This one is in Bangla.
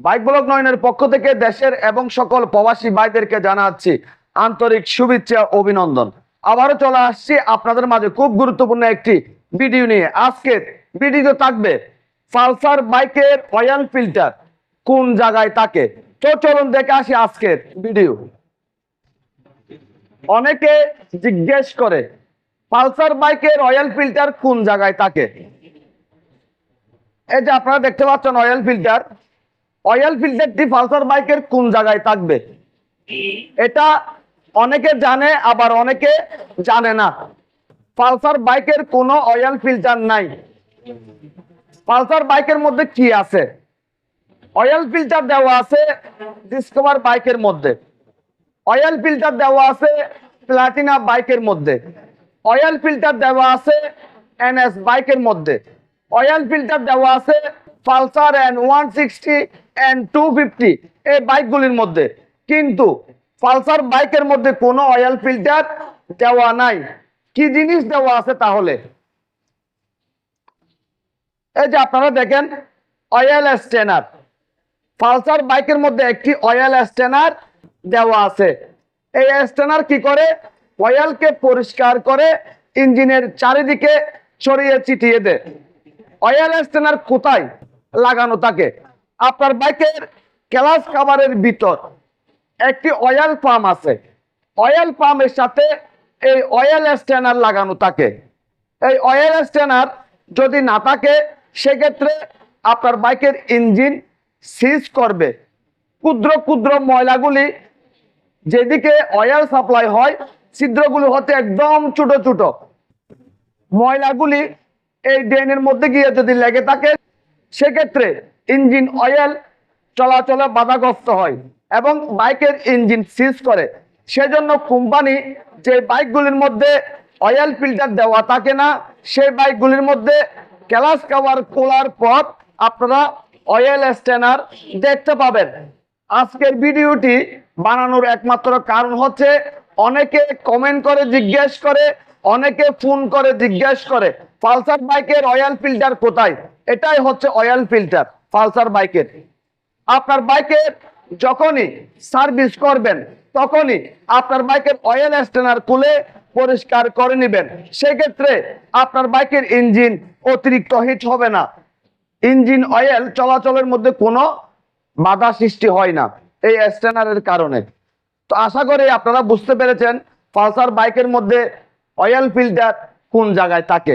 বাইক ব্লক নয়নের পক্ষ থেকে দেশের এবং সকল প্রবাসী ভাইদেরকে জানাচ্ছি আন্তরিক শুভেচ্ছা, অভিনন্দন। আবারও চলে আসছি আপনাদের মাঝে খুব গুরুত্বপূর্ণ একটি ভিডিও নিয়ে। আজকে ভিডিও থাকবে পালসার বাইকের অয়েল ফিল্টার। কোন জায়গায় থাকে তো চলুন দেখে আসি আজকের ভিডিও। অনেকে জিজ্ঞেস করে, পালসার বাইকের অয়েল ফিল্টার কোন জায়গায় থাকে এই যে আপনারা দেখতে পাচ্ছেন অয়েল ফিল্টার। অয়েল ফিল্টারটি পালসার বাইকের কোন জায়গায় থাকবে? এটা অনেকে জানে আবার অনেকে জানে না। পালসার বাইকের কোনো অয়েল ফিল্টার নাই। পালসার বাইকের মধ্যে কি আছে? অয়েল ফিল্টার দেওয়া আছে ডিসকভার বাইকের মধ্যে। অয়েল ফিল্টার দেওয়া আছে প্লাটিনা বাইকের মধ্যে। অয়েল ফিল্টার দেওয়া আছে এনএস বাইকের মধ্যে। অয়েল ফিল্টার দেওয়া আছে Pulsar N one sixty N two fifty এই বাইকগুলির মধ্যে। কিন্তু পালসার বাইকের মধ্যে কোনো অয়েল ফিল্টার দেওয়া নাই। কি জিনিস দেওয়া আছে তাহলে? এই যে আপনারা দেখেন অয়েল স্টেনার পালসার বাইকের মধ্যে একটি অয়েল স্টেনার দেওয়া আছে। এই স্টেনার কি করে? অয়েলকে পরিষ্কার করে ইঞ্জিনের চারিদিকে ছড়িয়ে ছিটিয়ে দেয়। অয়েল স্টেনার কোথায়? লাগানো থাকে। আপনার বাইকের ক্লাস কাভারের ভিতর একটি অয়েল পাম্প আছে। অয়েল পাম্পের সাথে এই অয়েল স্টেনার লাগানো থাকে। এই অয়েল স্টেনার যদি না থাকে, সেক্ষেত্রে আপনার বাইকের ইঞ্জিন সিজ করবে। ক্ষুদ্র ক্ষুদ্র ময়লাগুলি যেদিকে অয়েল সাপ্লাই হয়, ছিদ্রগুলো হতে একদম ছোট ছোট। ময়লাগুলি এই ড্রেনের মধ্যে গিয়ে যদি লেগে থাকে সেক্ষেত্রে ইঞ্জিন অয়েল চলাচলে বাধাগ্রস্ত হয় এবং বাইকের ইঞ্জিন সিজ করে। সেজন্য কোম্পানি যে বাইকগুলির মধ্যে অয়েল ফিল্টার দেওয়া থাকে না, সেই বাইকগুলির মধ্যে ক্যালাস কাভার খোলার পর আপনারা অয়েল স্ট্যানার দেখতে পাবেন। আজকের ভিডিওটি বানানোর একমাত্র কারণ হচ্ছে অনেকে কমেন্ট করে, জিজ্ঞেস করে, অনেকে ফোন করে, জিজ্ঞেস করে, পালসার বাইকের অয়েল ফিল্টার কোথায়? এটাই হচ্ছে অয়েল ফিল্টার পালসার বাইকের। আপনার বাইকের যখনই সার্ভিস করবেন, তখনই আপনার বাইকের অয়েল স্টেনার খুলে পরিষ্কার করে নেবেন। সেক্ষেত্রে আপনার বাইকের ইঞ্জিন অতিরিক্ত হিট হবে না। ইঞ্জিন অয়েল চলাচলের মধ্যে কোনো বাধা সৃষ্টি হয় না এই স্টেনারের কারণে। তো আশা করি আপনারা বুঝতে পেরেছেন পালসার বাইকের মধ্যে অয়েল ফিল্টার কোন জায়গায় থাকে।